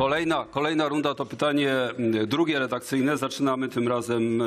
Kolejna, kolejna runda to pytanie mm, drugie redakcyjne. Zaczynamy tym razem e,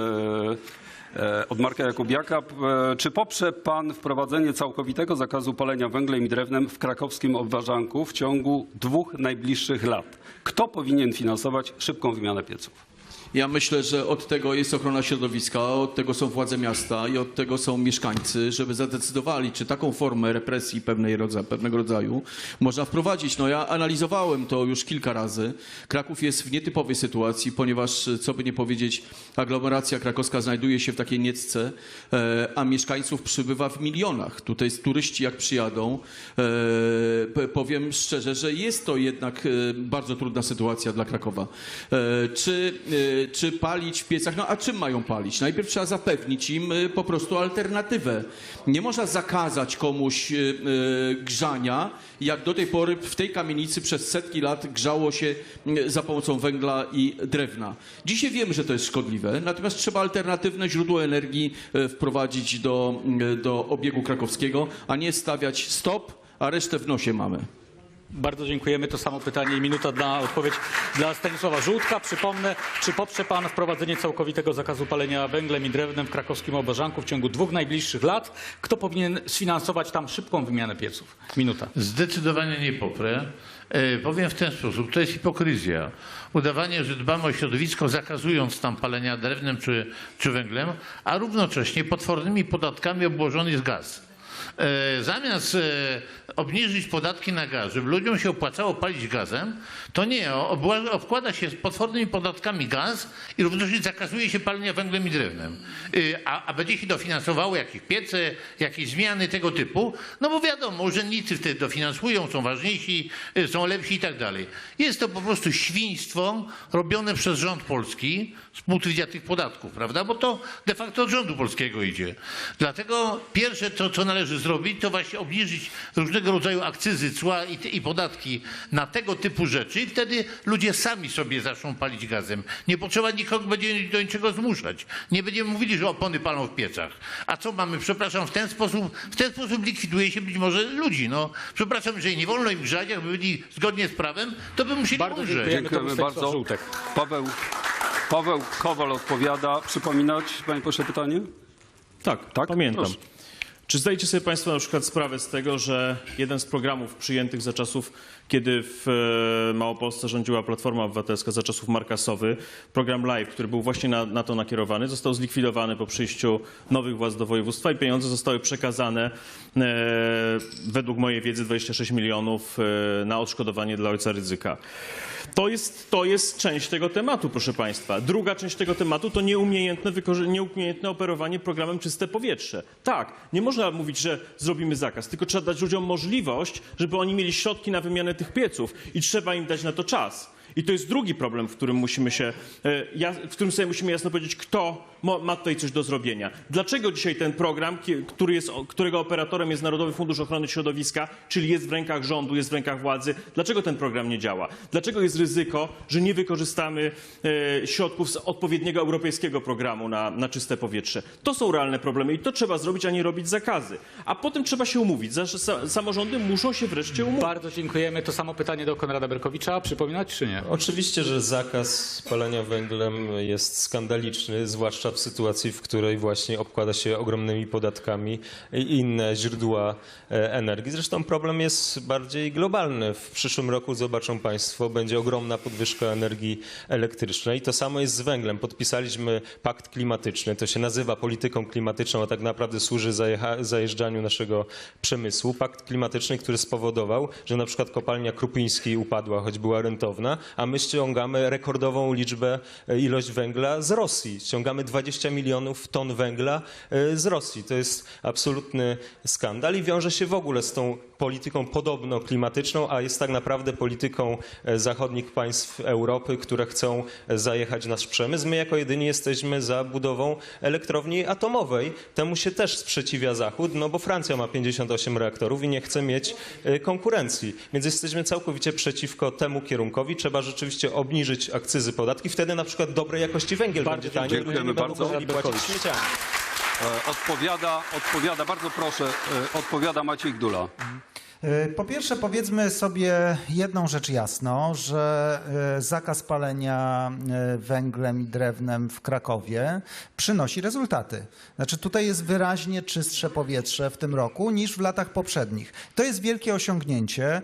e, od Marka Jakubiaka. E, Czy poprze pan wprowadzenie całkowitego zakazu palenia węglem i drewnem w krakowskim obwarzanku w ciągu dwóch najbliższych lat? Kto powinien finansować szybką wymianę pieców? Ja myślę, że od tego jest ochrona środowiska, od tego są władze miasta i od tego są mieszkańcy, żeby zadecydowali, czy taką formę represji pewnej pewnego rodzaju można wprowadzić. No ja analizowałem to już kilka razy. Kraków jest w nietypowej sytuacji, ponieważ, co by nie powiedzieć, aglomeracja krakowska znajduje się w takiej niecce, e, a mieszkańców przybywa w milionach. Tutaj turyści jak przyjadą, e, powiem szczerze, że jest to jednak e, bardzo trudna sytuacja dla Krakowa. Czy, czy palić w piecach? No a czym mają palić? Najpierw trzeba zapewnić im e, po prostu alternatywę. Nie można zakazać komuś e, e, grzania, jak do tej pory w tej kamienicy przez setki lat grzało się za pomocą węgla i drewna. Dzisiaj wiemy, że to jest szkodliwe, natomiast trzeba alternatywne źródło energii wprowadzić do, do obiegu krakowskiego, a nie stawiać stop, a resztę w nosie mamy. Bardzo dziękujemy. To samo pytanie i minuta na odpowiedź dla Stanisława Żółtka. Przypomnę, czy poprze Pan wprowadzenie całkowitego zakazu palenia węglem i drewnem w krakowskim Obożanku w ciągu dwóch najbliższych lat? Kto powinien sfinansować tam szybką wymianę pieców? Minuta. Zdecydowanie nie poprę. E, Powiem w ten sposób, to jest hipokryzja. Udawanie, że dbamy o środowisko, zakazując tam palenia drewnem czy, czy węglem, a równocześnie potwornymi podatkami obłożony jest gaz. E, Zamiast e, obniżyć podatki na gaz, żeby ludziom się opłacało palić gazem, to nie, obkłada się potwornymi podatkami gaz i równocześnie zakazuje się palenia węglem i drewnem. Y, A, a będzie się dofinansowało jakieś piece, jakieś zmiany tego typu, no bo wiadomo, urzędnicy wtedy dofinansują, są ważniejsi, są lepsi i tak dalej. Jest to po prostu świństwo robione przez rząd polski z punktu widzenia tych podatków, prawda? Bo to de facto od rządu polskiego idzie. Dlatego pierwsze, co, co należy zrobić, to właśnie obniżyć różnego rodzaju akcyzy, cła i, i podatki na tego typu rzeczy i wtedy ludzie sami sobie zaczną palić gazem. Nie potrzeba nikogo będzie do niczego zmuszać. Nie będziemy mówili, że opony palą w piecach. A co mamy, przepraszam, w ten sposób, w ten sposób likwiduje się być może ludzi. No, przepraszam, jeżeli nie wolno im grzać, jakby byli zgodnie z prawem, to by musieli Bardzo umrzeć. dziękujemy. bardzo. Żółtek. Paweł, Paweł Kowal odpowiada. Przypominać, panie pośle, pytanie? Tak, Tak? pamiętam. Proszę. Czy zdajecie sobie Państwo na przykład sprawę z tego, że jeden z programów przyjętych za czasów, kiedy w e, Małopolsce rządziła Platforma Obywatelska, za czasów Marka Sowy, program Live, który był właśnie na, na to nakierowany, został zlikwidowany po przyjściu nowych władz do województwa i pieniądze zostały przekazane, e, według mojej wiedzy, 26 milionów e, na odszkodowanie dla ojca ryzyka. To jest, to jest część tego tematu, proszę Państwa. Druga część tego tematu to nieumiejętne, nieumiejętne operowanie programem Czyste Powietrze. Tak, nie można mówić, że zrobimy zakaz, tylko trzeba dać ludziom możliwość, żeby oni mieli środki na wymianę tych pieców i trzeba im dać na to czas. I to jest drugi problem, w którym musimy się, e, w którym sobie musimy jasno powiedzieć, kto ma tutaj coś do zrobienia. Dlaczego dzisiaj ten program, który jest, którego operatorem jest Narodowy Fundusz Ochrony Środowiska, czyli jest w rękach rządu, jest w rękach władzy, dlaczego ten program nie działa? Dlaczego jest ryzyko, że nie wykorzystamy e, środków z odpowiedniego europejskiego programu na, na czyste powietrze? To są realne problemy i to trzeba zrobić, a nie robić zakazy. A potem trzeba się umówić. Samorządy muszą się wreszcie umówić. Bardzo dziękujemy. To samo pytanie do Konrada Berkowicza. Przypominać czy nie? Oczywiście, że zakaz palenia węglem jest skandaliczny, zwłaszcza w sytuacji, w której właśnie obkłada się ogromnymi podatkami i inne źródła e, energii. Zresztą problem jest bardziej globalny. W przyszłym roku zobaczą Państwo, będzie ogromna podwyżka energii elektrycznej. To samo jest z węglem. Podpisaliśmy pakt klimatyczny. To się nazywa polityką klimatyczną, a tak naprawdę służy zajeżdżaniu naszego przemysłu. Pakt klimatyczny, który spowodował, że na przykład kopalnia Krupińskiej upadła, choć była rentowna, a my ściągamy rekordową liczbę, e, ilość węgla z Rosji. Ściągamy 20 milionów ton węgla e, z Rosji. To jest absolutny skandal i wiąże się w ogóle z tą polityką podobno klimatyczną, a jest tak naprawdę polityką e, zachodnich państw Europy, które chcą zajechać nasz przemysł. My jako jedyni jesteśmy za budową elektrowni atomowej. Temu się też sprzeciwia Zachód, no bo Francja ma 58 reaktorów i nie chce mieć konkurencji. Więc jesteśmy całkowicie przeciwko temu kierunkowi. Trzeba rzeczywiście obniżyć akcyzy, podatki. Wtedy na przykład dobrej jakości węgiel będzie taniej. dziękujemy bardzo. E, Odpowiada, odpowiada, bardzo proszę, e, odpowiada Maciej Gdula. Y, Po pierwsze, powiedzmy sobie jedną rzecz jasno, że y, zakaz palenia y, węglem i drewnem w Krakowie przynosi rezultaty. Znaczy, tutaj jest wyraźnie czystsze powietrze w tym roku niż w latach poprzednich. To jest wielkie osiągnięcie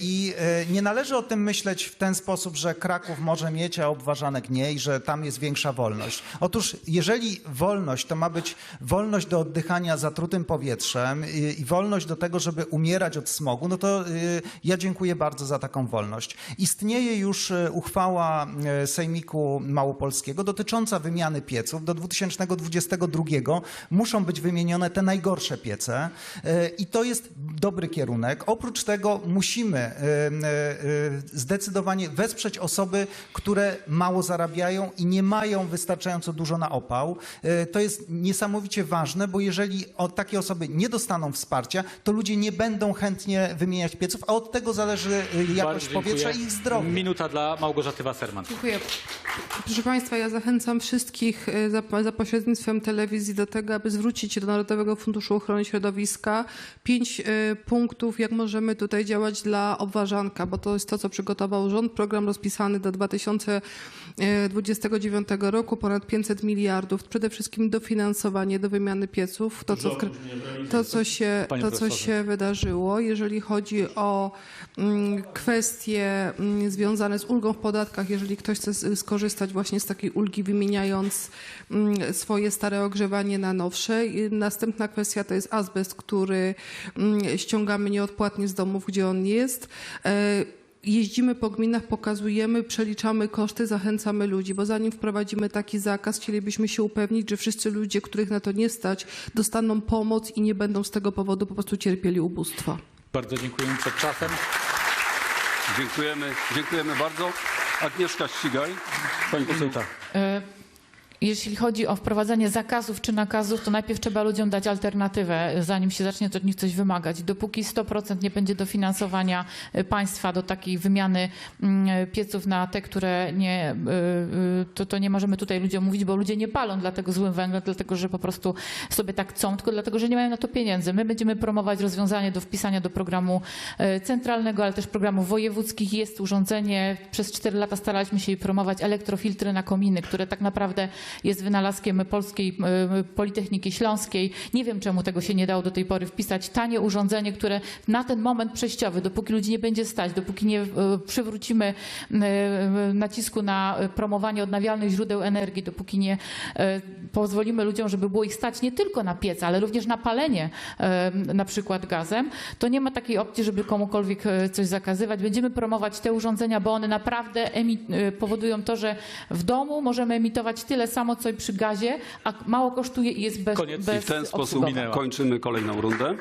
i nie należy o tym myśleć w ten sposób, że Kraków może mieć, a obważanek nie i że tam jest większa wolność. Otóż, jeżeli wolność to ma być wolność do oddychania zatrutym powietrzem i wolność do tego, żeby umierać od smogu, no to y, ja dziękuję bardzo za taką wolność. Istnieje już y, uchwała y, Sejmiku Małopolskiego dotycząca wymiany pieców. Do 2022 muszą być wymienione te najgorsze piece i to jest dobry kierunek. Oprócz tego musimy zdecydowanie wesprzeć osoby, które mało zarabiają i nie mają wystarczająco dużo na opał. To jest niesamowicie ważne, bo jeżeli takie osoby nie dostaną wsparcia, to ludzie nie będą chętnie wymieniać pieców, a od tego zależy y, jakość powietrza i ich zdrowie. Minuta dla Małgorzaty Wasserman. Dziękuję. Proszę Państwa, ja zachęcam wszystkich e, za, za pośrednictwem telewizji do tego, aby zwrócić się do Narodowego Funduszu Ochrony Środowiska. Pięć e, punktów, jak możemy tutaj działać dla obważanka, bo to jest to, co przygotował rząd. Program rozpisany do 2029 roku, ponad 500 miliardów. Przede wszystkim dofinansowanie do wymiany pieców. To, co, to, co, się, to, co się wydarzyło. Jeżeli chodzi o mm, kwestie mm, związane z ulgą w podatkach, jeżeli ktoś chce skorzystać właśnie z takiej ulgi, wymieniając mm, swoje stare ogrzewanie na nowsze. I Następna kwestia to jest azbest, który ściągamy nieodpłatnie z domów, gdzie on jest. Jeździmy po gminach, pokazujemy, przeliczamy koszty, zachęcamy ludzi, bo zanim wprowadzimy taki zakaz, chcielibyśmy się upewnić, że wszyscy ludzie, których na to nie stać, dostaną pomoc i nie będą z tego powodu po prostu cierpieli ubóstwa. Bardzo dziękujemy przed czasem. Dziękujemy, dziękujemy bardzo. Agnieszka Ścigaj. Pani poseł, tak. E, Jeśli chodzi o wprowadzanie zakazów czy nakazów, to najpierw trzeba ludziom dać alternatywę, zanim się zacznie od nich coś wymagać. Dopóki 100% nie będzie dofinansowania e, państwa do takiej wymiany mm, pieców na te, które nie, e, to, to nie możemy tutaj ludziom mówić, bo ludzie nie palą dlatego złym węglem, dlatego że po prostu sobie tak chcą, tylko dlatego, że nie mają na to pieniędzy. My będziemy promować rozwiązanie do wpisania do programu centralnego, ale też programów wojewódzkich. Jest urządzenie, przez 4 lata staraliśmy się promować, elektrofiltry na kominy, które tak naprawdę jest wynalazkiem Polskiej Politechniki Śląskiej. Nie wiem, czemu tego się nie dało do tej pory wpisać. Tanie urządzenie, które na ten moment przejściowy, dopóki ludzi nie będzie stać, dopóki nie e, przywrócimy e, nacisku na promowanie odnawialnych źródeł energii, dopóki nie e, pozwolimy ludziom, żeby było ich stać nie tylko na piec, ale również na palenie na przykład gazem, to nie ma takiej opcji, żeby komukolwiek coś zakazywać. Będziemy promować te urządzenia, bo one naprawdę powodują to, że w domu możemy emitować tyle samo, co i przy gazie, a mało kosztuje i jest bez, Koniec. I I bez w ten sposób kończymy kolejną rundę.